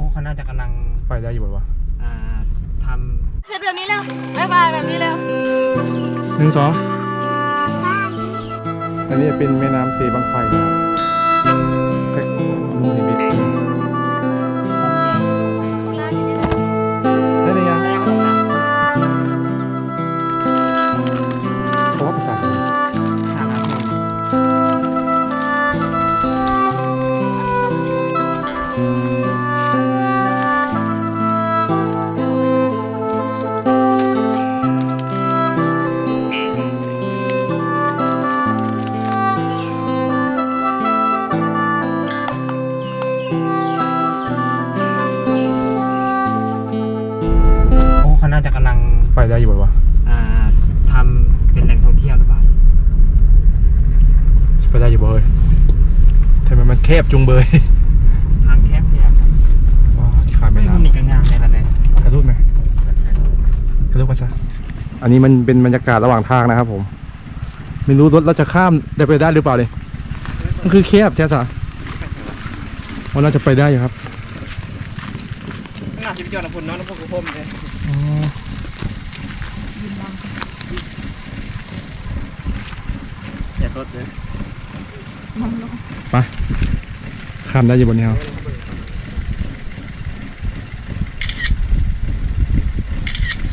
อ้เขาน่าจะกำลังไปได้อยู่บ่วะอ่าทเสร็จแบบนี้แล้วบ๊ายบายแบบนี้แล้วหนึ่งสองอันนี้เป็นแม่น้ำสีบางไฟนะครับ ไปได้อยู่บ่วะอ่าทำเป็นแหล่งท่องเที่ยวหรือเปล่าไปได้อยู่บ่เอ้ยทำไมมันแคบจุงเบยทางแคบแคบว้าขาดไม่แม่รู้น้ำนี่ก็งามเลยละเนี่ยถ่ายรูปไหมถ่ายรูปกันซะอันนี้มันเป็นบรรยากาศระหว่างทางนะครับผม ไม่รู้รถเราจะข้ามได้ไปได้หรือเปล่าเลยมันคือแคบแท้สะมันน่าจะไปได้อยู่ครับขนาดชีวิตยอดน้ำพุนเนาะน้ำพุนคือพมเลย อ๋ออย่าตดเลยไปข้ามได้อยู่บนนี้ครับ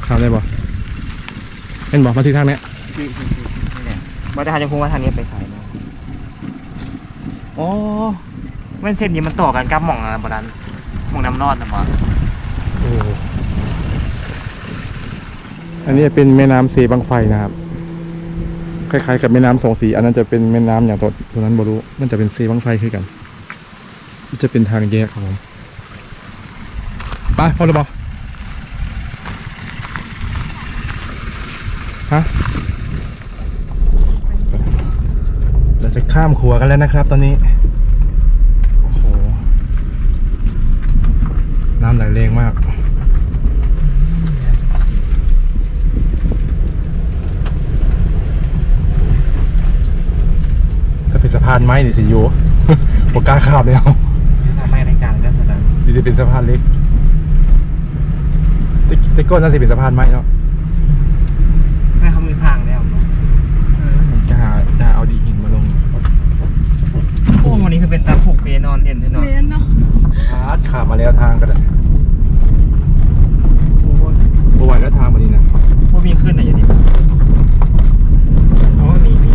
ข้ามได้บ่เห็นบอกมาที่ทางเนี้ยนี่แหละว่าได้ทางจะพูดว่าทางนี้ไปสายเนาะโอ้แม่นเส้นนี้มันต่อกันกับหม่องอะไรประมาณหม่องน้ำรอดนะมั้ง โอ้ อันนี้เป็นแม่น้ำสีบางไฟนะครับ คล้ายๆกับแม่น้ำสองสี อันนั้นจะเป็นแม่น้ำอย่างตัวตัวนั้นบรู้มันจะเป็นสีบางไฟคือกัน จะเป็นทางแยกครับผมไปพอหรือเปล่าฮะเราจะข้ามขัวกันแล้วนะครับ ตอนนี้ โอ้โห น้ำไหลแรงมาก ถ้าเป็นสะพานไม้นี่สิโยบอกกล้าข้ามแล้วทำให้รายการก็แสดงนี่จะเป็นสะพานเล็กแต่แต่ก้อนน่าจะเป็นสะพานไม้เนาะแม่เขามือสร้างแล้วเนาะจะหาจะหาเอาดีหินมาลงโอ้วันนี้คือเป็นตาผูกเปนอนเด่นที่นอนเรียนเนาะ พาดขามาแล้วทางกันเลยโอ้ยบไหวแล้วทางมานี่นะ พวกมีขึ้นไหนอย่างนี้อ๋อมีมี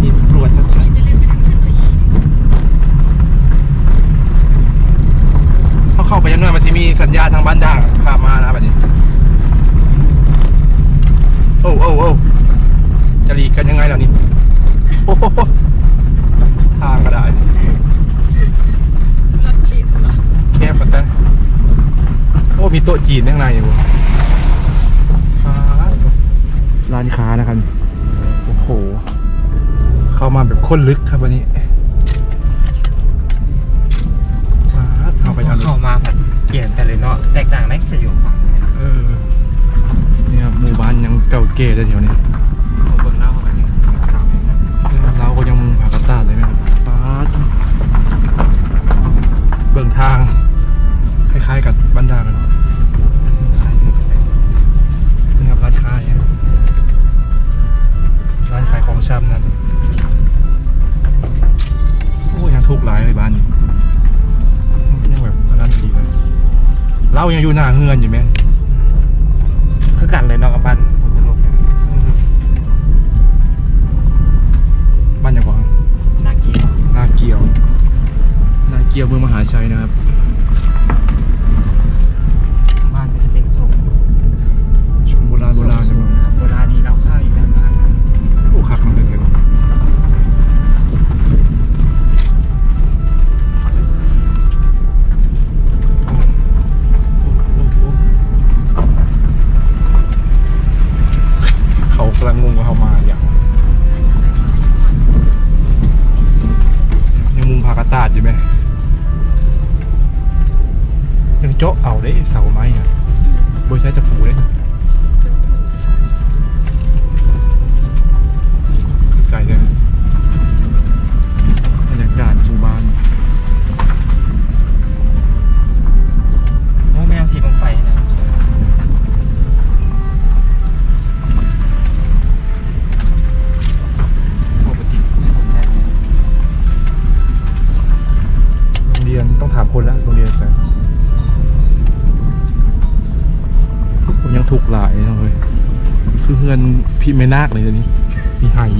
หินกรวดชัดๆเขาเข้าไปยังไงมันจะมีสัญญาณทางบ้านด่างข้ามมานะครับแบบนี้ โอ้โอ้โอ้จะหลีกกันยังไงล่ะนี่โอ้โหทางก็ได้ รถผลิตเหรอ แคบกันแต่โอ้ มีโต๊ะ จีนข้างในอยู่ร้านค้านะครับ โอ้โห เข้ามาแบบค้นลึกครับวันนี้ว้าวเข้าไปทางลึกเข้ามาแบบเปลี่ยนไปเลยเนาะ แตกต่างไหมจะอยู่ฝั่งไหนเนาะเออเนี่ยหมู่บ้านยังเก่าเก๋เลยแถวนี้เอาเบิ่งเล่าเข้าไปนี่เก่าเลยนะเออเราก็ยังมุงผากระตาดเลยไหมครับป้าดเบิ่งทาง คล้ายๆกับบ้านดางอะเนาะนี่ครับร้านค้าเนี่ยร้านขายของชำนั่นโอ้ยยังทุกหลายเลยบ้านนี้ยังแบบอันนั้นดีเลยเรายังอยู่หน้าเงื่อนอยู่ไหม เจาะเอาได้เสาไม้อะบริใช้ตะปูได้ ไม่นาคเลยเดี๋ยวนี้ มีหาย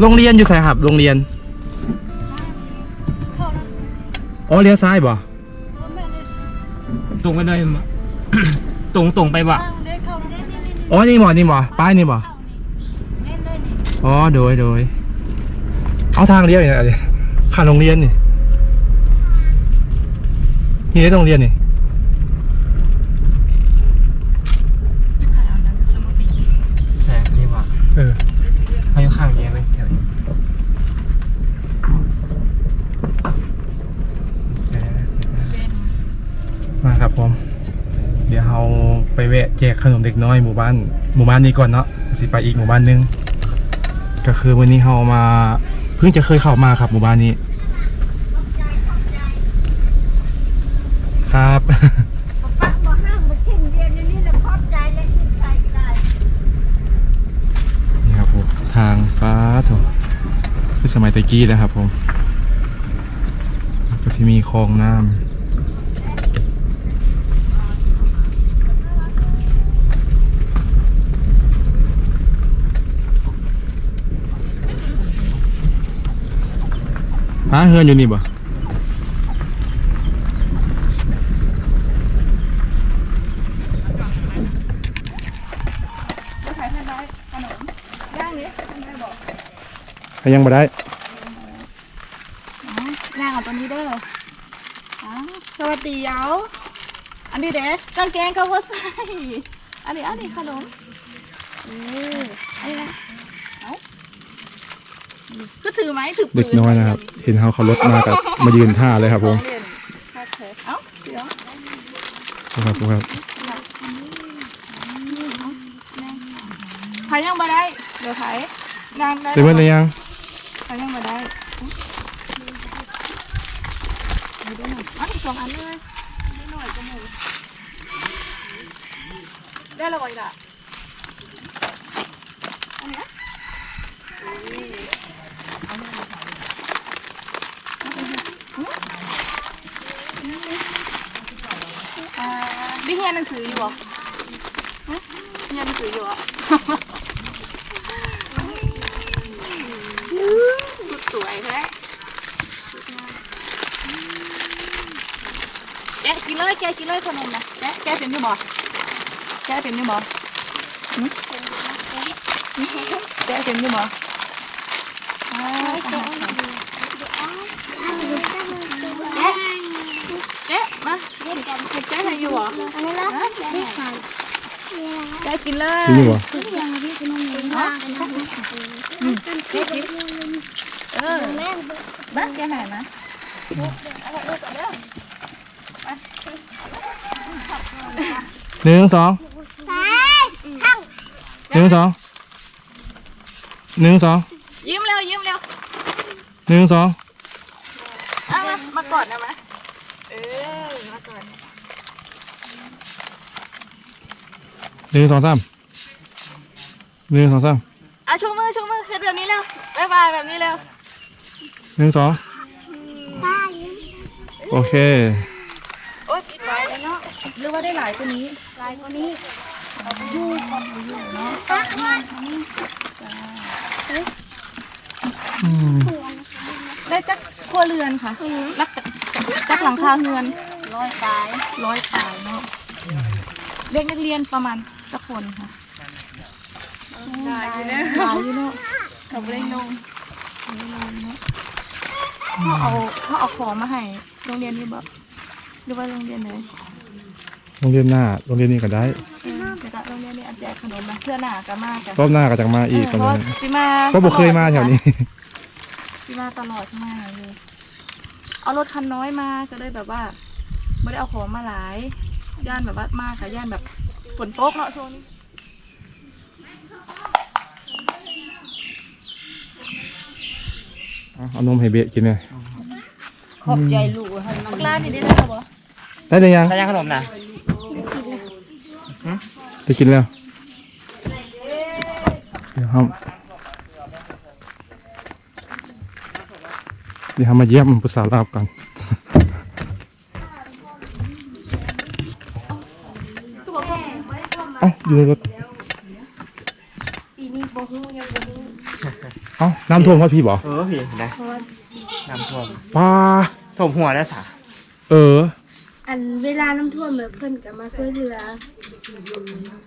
โรงเรียนอยู่ไสครับ โรงเรียน เข้านะอ๋อเลี้ยวซ้ายบ่โอ้แม่เลยตรงไปเลยมั้ยตรงตรงไปบ่ ตั้งได้เข้านะนี่นี่นี่อ๋อ นี่บ่ นี่บ่ ป้ายนี่บ่ เข้านี่เล่นเลยนี่อ๋อ โดยโดย เอาทางเลี้ยวอย่างไรข้างโรงเรียนนี่ นี่ได้โรงเรียนนี่ถ่ายเอานั้นสมปีใช่นี่ว่าเออเขาอยู่ข้างเนี้ยเลยแถวนี้เออ เป็น ครับผม เดี๋ยวเราไปแวะแจกขนมเด็กน้อยหมู่บ้านหมู่บ้านนี้ก่อนเนาะสิไปอีกหมู่บ้านหนึง ก็คือวันนี้เรามาเพิ่งจะเคยเข้ามาครับหมู่บ้านนี้ ครับนี่ครับผมทางฟ้าโถคือสมัยตะกี้แล้วครับผมก็จะมีคลองน้ำ ฮะเฮือนอยู่นี่บ่จะขายทันได้ขนมย่างนี้ทันได้บอกยังบ่ได้อ๋อย่างเอาตัวนี้เด้ออ๋อสวัสดีเยาอันนี้เด็กกางเกงก็ว่าใส่อันนี้อันนี้ขนมเออ ก็ถือไหมถือปืเด็กน้อยนะครับ เห็นเขาเขารถมากับมายืนท่าเลยครับผมเล่นโอเคเอ้าเดี๋ยวครับผมครับพายยังมาได้เดี๋ยวพายนางได้เต็มเมื่อไรยังพายยังมาได้มีด้วยหน่อยอันสองอันเลยนิดหน่อยก็หมูได้และวอีกอะอันเนี้ยอ่า ได้เรียนหนังสืออยู่เหรอฮะเรียนหนังสืออยู่เหรอสุดสวยแท้แกะกินเลยแกะกินเลยขนมนะแกะแกะเป็นอยังบ่แกะเป็นอยังบ่หึแกะเป็นอยังบ่ อ่าแกะแกะมาแกะให้อยู่เหรออันนี้ละนี่ค่ะแกะกินเลยกินอยู่บ่นี่ยังพี่คุณแม่ว่ากันนะแกะกินเออแม่บ้านแกะไหนนะหนึ่งสองไปข้างหนึ่งสองหนึ่งสองยิ้มเร็วยิ้มเร็วหนึ่งสอง อะมามากอดนะมาเออมากอด หนึ่งสองสามหนึ่งสองสามอะชูมือชูมือขึ้นแบบนี้เร็วบ๊ายบายแบบนี้เร็วหนึ่งสองป้าโอเค โอ๊ยปิดไว้แล้วเนาะหรือว่าได้หลายตัวนี้ลายคนนี้ป้าอืมได้จักครัวเรือนค่ะรักจักจักหลังคาเรือนร้อยตายร้อยตายเนาะเด็กนักเรียนประมาณ จักคนค่ะหลายอยู่เนี่ยหลายอยู่เนาะกับเร่งลงเขาเอาเขาเอาของมาให้โรงเรียนนี้แบบหรือว่าโรงเรียนไหนโรงเรียนหน้าโรงเรียนนี้ก็ได้เออเดี๋ยวจะโรงเรียนนี้อันกขนมนะเพื่อหน้าก็มากกันรอบหน้าก็จะมาอีกเพตอนราะนี้สิมาก็บ่เคยมาแถวนี้ สิมาตลอดมาเลย เอารถคันน้อยมาก็เลยแบบว่าไม่ได้เอาของมาหลาย ย่านแบบว่ามากค่ะย่านแบบ ฝนตกเนาะช่วงนี้เอาเอานมให้เบะกินเลยขอบใจลูกให้มันร้านนี้ได้แล้วเหรอได้หรือยังได้ยังขนมนะได้กินแล้วเดี๋ยวครับเดี๋ยวเรามาเยี่ยมผู้สาวลาวกัน ตัวก็ เอ้าอยู่ในรถ ปีนี้บ่ฮู้ยังบ่ฮู้เอ้าน้ำท่วมว่าพี่บอกเออพี่นะน้ำท่วมปลาท่วมหัวแล้วสะเออ อันเวลาน้ำท่วมแบบเพิ่นก็มาช่วยเหลือ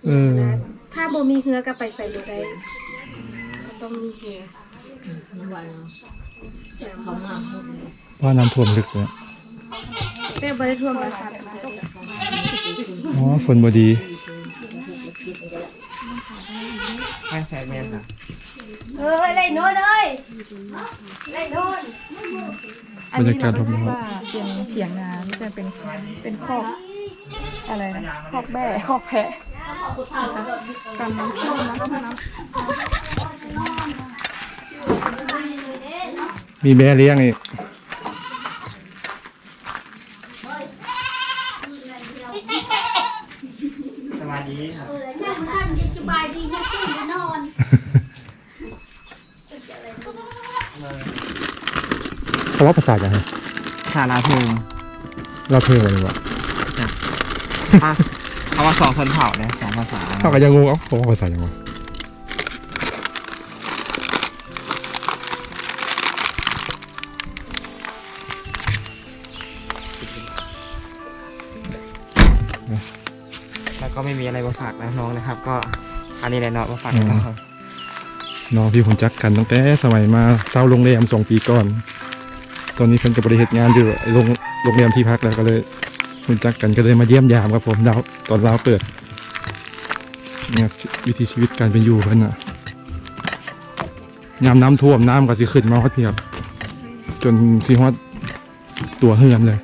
เออ นะถ้าบ่มีเหือก็ไปใส่บ่ได้ก็ต้องมีเหือว่าน้ำท่วมลึกเลยแต่บ่ได้ท่วมประสาทนะอ๋อฝนบดี ไม่ใช่แม่ค่ะเออไล่โน่นเลยไล่โน่นบรรยากาศรอบว่าเป็นเถียงนาไม่ใช่เป็นเป็นคอกอะไรนะคอกแบ่คอกแพะนะคะกันน้ำท่วมนะน้ำๆมีแม่เลี้ยงอีก สวัสดีครับ ยังท่านยังสบายดียังตื่นนอน เขา ว่าภาษาอย่างไรชาลาเพิงเราเพิ่มอะไรวะภาษเขาว่าสองชนเผ่าเนี่ยสองภาษาเขาก็ยังงงเอ้าเขาว่าภาษาอย่างวะแล้วก็ไม่มีอะไรมาฝากนะน้องนะครับ ก็อันนี้แหละเนาะมาฝากนะครับน้องพี่ผมจักกันตั้งแต่สมัยมาเช่าโรงแรมสองปีก่อน ตอนนี้เพิ่นกับบริเหตุงานอยู่โรงโรงแรมที่พักแล้วก็เลยคุณจักกันก็เลยมาเยี่ยมยามครับผมดาวตอนเราเปิดเนี่ยวิถีชีวิตการเป็นอยู่เพิ่นอะยามน้ำท่วมน้ำก็สิขึ้นมาฮอดเพียบจนสิฮอดตัวเฮือนเลย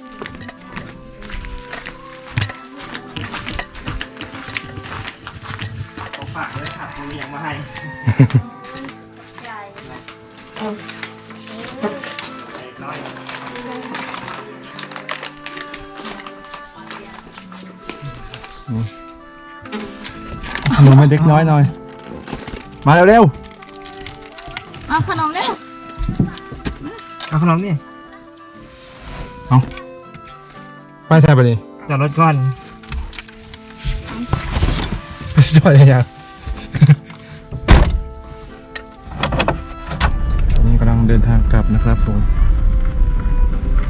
ฝากเลยค่ะเลี้ยงมาให้ นมให้เด็กน้อยหน่อย มาเร็วเอาขนมเร็วเอาขนมนี่ๆไปใช่ปะนี่จอดรถก่อนจอดยังยังตอนนี้กำลังเดินทางกลับนะครับผม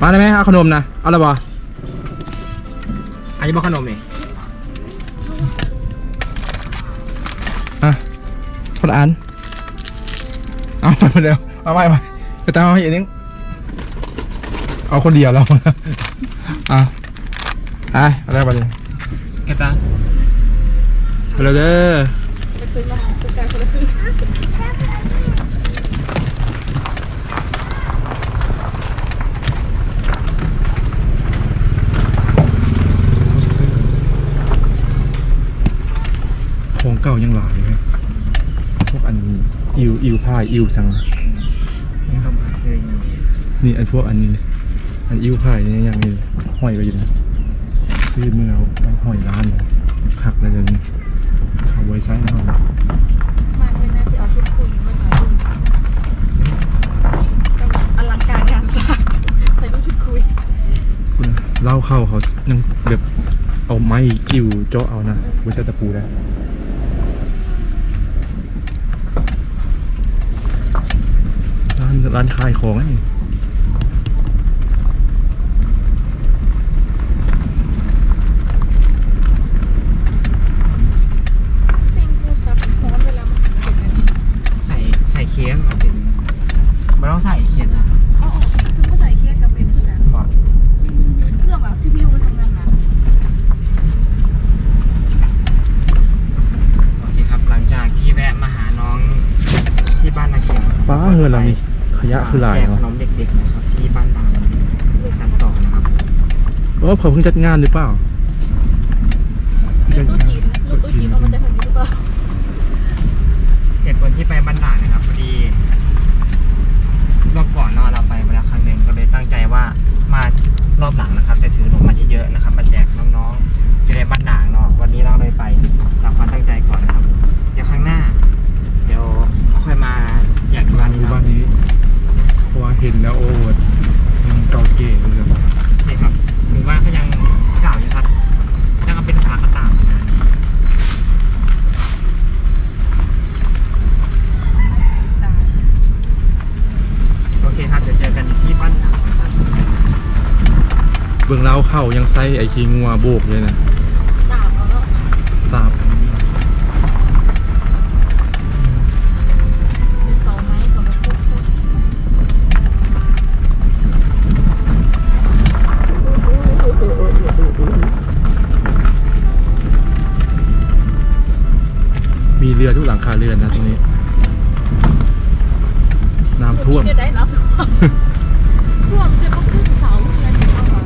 มาได้ไหมเอาขนมนะ เอาละบ่อันนี้บอกขนมนี่ ละอัน เอาไปเร็วเอาไปไปไปตามเอาให้อีกนิดเอาคนเดียวแล้วอะไปเอาได้ปะนี่แกตาไปเลยเด้อไปซื้อมาจะจ่ายคนละครึ่งของเก่ายังหลายเลย พวกอันอิวอิวผ้าอิวสังไม่ต้องมาซื้ออย่างนี้นี่อันพวกอันนี้เลยอันอิวผ้าอย่างนี้อย่างนี้ห้อยไว้อยู่นะซื้อเมื่อเราห้อยร้านเลยหักแล้วจะเขาไว้ใช้เอามาเป็นนาสิเอาชุดคุยมาถ่ายรูปอลังการงานสร้างใส่รูปชุดคุยคุณเล่าเข้าเขายังแบบเอาไม้กิ้วเจาะเอานะไม่ใช่ตะปูนะ ร้านขายของไอ้ สิ่งผู้ซับซ้อนเวลามันเป็นอย่างนี้ ใส่ใส่เคสมาเป็นไม่ต้องใส่เคสนะ อ๋อคือผู้ใส่เคสกับเป็นผู้จัด ก่อน เครื่องแบบ CPU มันทำงานนะ โอเค ฮือนเรานี่ขยะคือหลาย แจกข เนาะ นมเด็กๆนะครับที่บ้านด่านเลือกกันต่อนะครับ เออผมเพิ่งจัดงานหรือเปล่าเป็นตู้จีนตู้จีนเอามาจากทางนี้หรือเปล่า เหตุผลที่ไปบ้านด่านนะครับพอดีรอบก่อนเนาะเราไปมาแล้วครั้งหนึ่งก็เลยตั้งใจว่ามารอบหลังนะครับ จะถือขนมมาเยอะๆนะครับมาแจกน้องๆอยู่ในบ้านด่างเนาะวันนี้เราเลยไปตามความตั้งใจก่อนนะครับ เดี๋ยวครั้งหน้า เดี๋ยวค่อยมาแจกที่บ้านนี้ ดู เนาะ บ้านนี้เพราะว่าเห็นแล้วโอ้ยังเก่าเก๋เลยครับ นี่ครับหรือว่าก็ยังเก่าอยู่ครับยังเป็นฝากระต่ายอยู่นะ โอเคครับ เดี๋ยวเจอกันที่บ้านด่างนะครับ เบื้องเล้าเข้ายังไส้ไอชีงัวโบกเลยนะดาบเอาเนาะตาบมีเสาไม้เสาตะคุบมีเรือทุกหลังคาเรือนนะตรงนี้ น้ำท่วม จะได้น้ำท่วมท่วมจะต้องขึ้นเสาอะไรถึงเอามา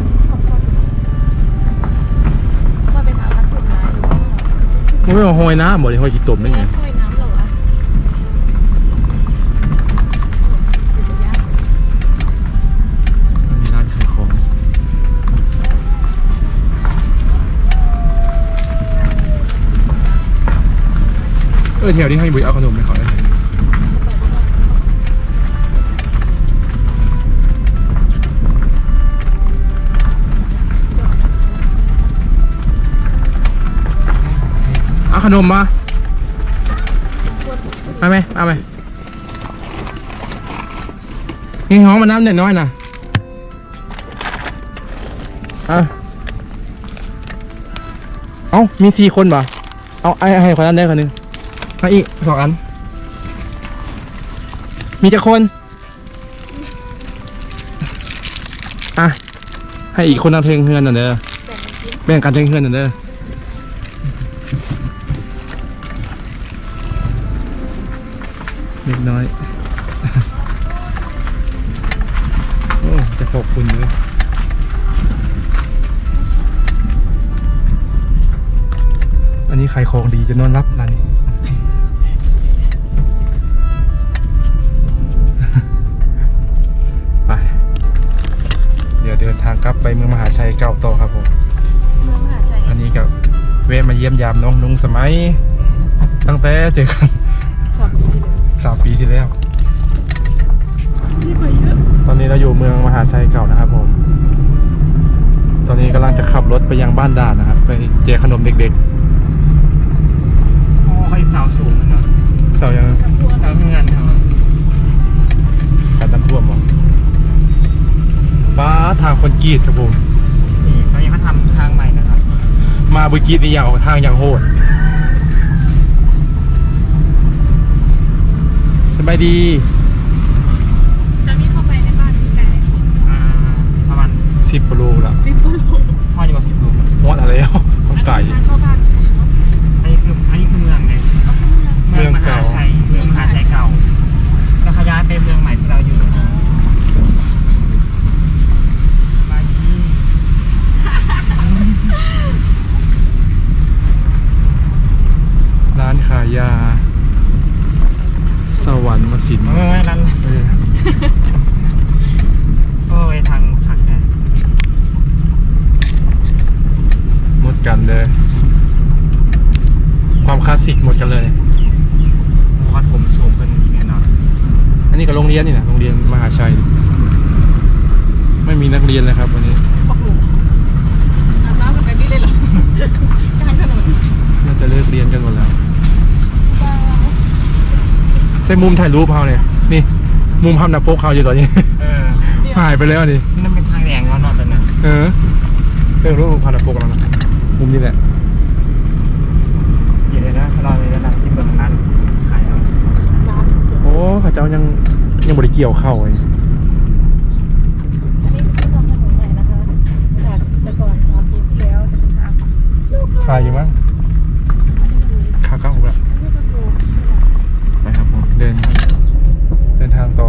ว่าไปหาพักสุดท้ายหรือว่า มันไม่มา หอยน้ำบ่ได้หอยขีดตมได้ไงค่อยน้ำเหรอวะมันมีร้านขายของเออแถวนี้ให้บุยเอาขนมไปขอได้ ขนมมาเอาไหมเอาไหมนี่ห้องมันน้ำเด็กน้อยนะเอาเอามีสี่คนป่ะเอาไอ้ให้คนนั้นได้คนหนึงเอาอีกสองอัน มีจะคน อะ ให้อีกคนนั่งเทงเฮือนน่ะเด้อแบ่งกันกินแบ่งเทงเฮือนน่ะเด้อ น้อย โอ้ จะขอบคุณเลยอันนี้ขายของดีจะนอนรับร้านนี้ไป เดี๋ยวเดินทางกลับไปเมืองมหาชัยเก่าต่อครับผม เมืองมหาชัย อันนี้กับเวะมาเยี่ยมยามน้องนุ้งสมัย ตั้งแต่เจอกันสองปี ที่แล้วสามปีที่แล้ว ตอนนี้เราอยู่เมืองมหาชัยเก่านะครับผม ตอนนี้กำลังจะขับรถไปยังบ้านด่านนะครับ ไปแจกขนมเด็กโอ้เขาอีกเสาสูงเลยเนาะๆเสายังเสาเงินครับการน้ำท่วมบ่บ้าทางคนกรีดครับผมนี่ตอนนี้เขาทำทางใหม่นะครับ มาบุกรีดนี่อย่างทางอย่างโหด บายดีจะมีเข้าไปในบ้านที่ไกลอ่าประมาณสิบกิโลแล้วสิบกิโล พ่อจะบอกสิบลูกหมดอะไรแล้วต้องไก่ ทางเข้าบ้าน อันนี้คืออันนี้คือเมืองเลย เอาขึ้นเมือง เมืองมหาชัยเมืองมหาชัยเก่า แล้วขยายไปเมืองใหม่ที่เราอยู่นะสบายดี ร้านขายยา สวรรค์มสิน ไม่ไม่ไม่ร้าน เออ โอ้ยทางขัดแดด หมดกันเลย ความคลาสสิกหมดกันเลย ว่าถมสูงขึ้นแน่นอน อันนี้ก็โรงเรียนนี่นะโรงเรียนมหาชัย ไม่มีนักเรียนเลยครับวันนี้ ปักหลุมอาบน้ำกันแบบนี้เลยเหรอกลางถนน น่าจะเลิกเรียนกันหมดแล้ว ว้าว ใช่มุมถ่ายรูปเขาเนี่ยนี่ มุมภาพนักโป๊กเขาอยู่ตอนนี้ เออหายไปแล้วนี่นั่นเป็นทางแดงแล้วนอนตอนนั้นเออเรื่องรูปภาพนักโป๊กแล้วนะมุมนี้แหละเดี๋ยวนะสลอนเลยนะที่เมืองนั้นขายเอาน้ำเสือโอ้ข้าเจ้ายังยังบริเกี่ยวเข้าไอ้อันนี้คือทำถนนใหม่นะคะจากแต่ก่อนสามปีที่แล้วจะเป็นทาง ชายอยู่มั้ง อันนี้คือ ขาเก้าแบบ อันนี้ก็คือ นะครับผมเดิน เดินทางต่อ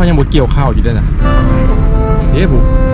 เขายังบ่เกี่ยวข้าวอยู่ด้วยนะเฮ้ยบุ๊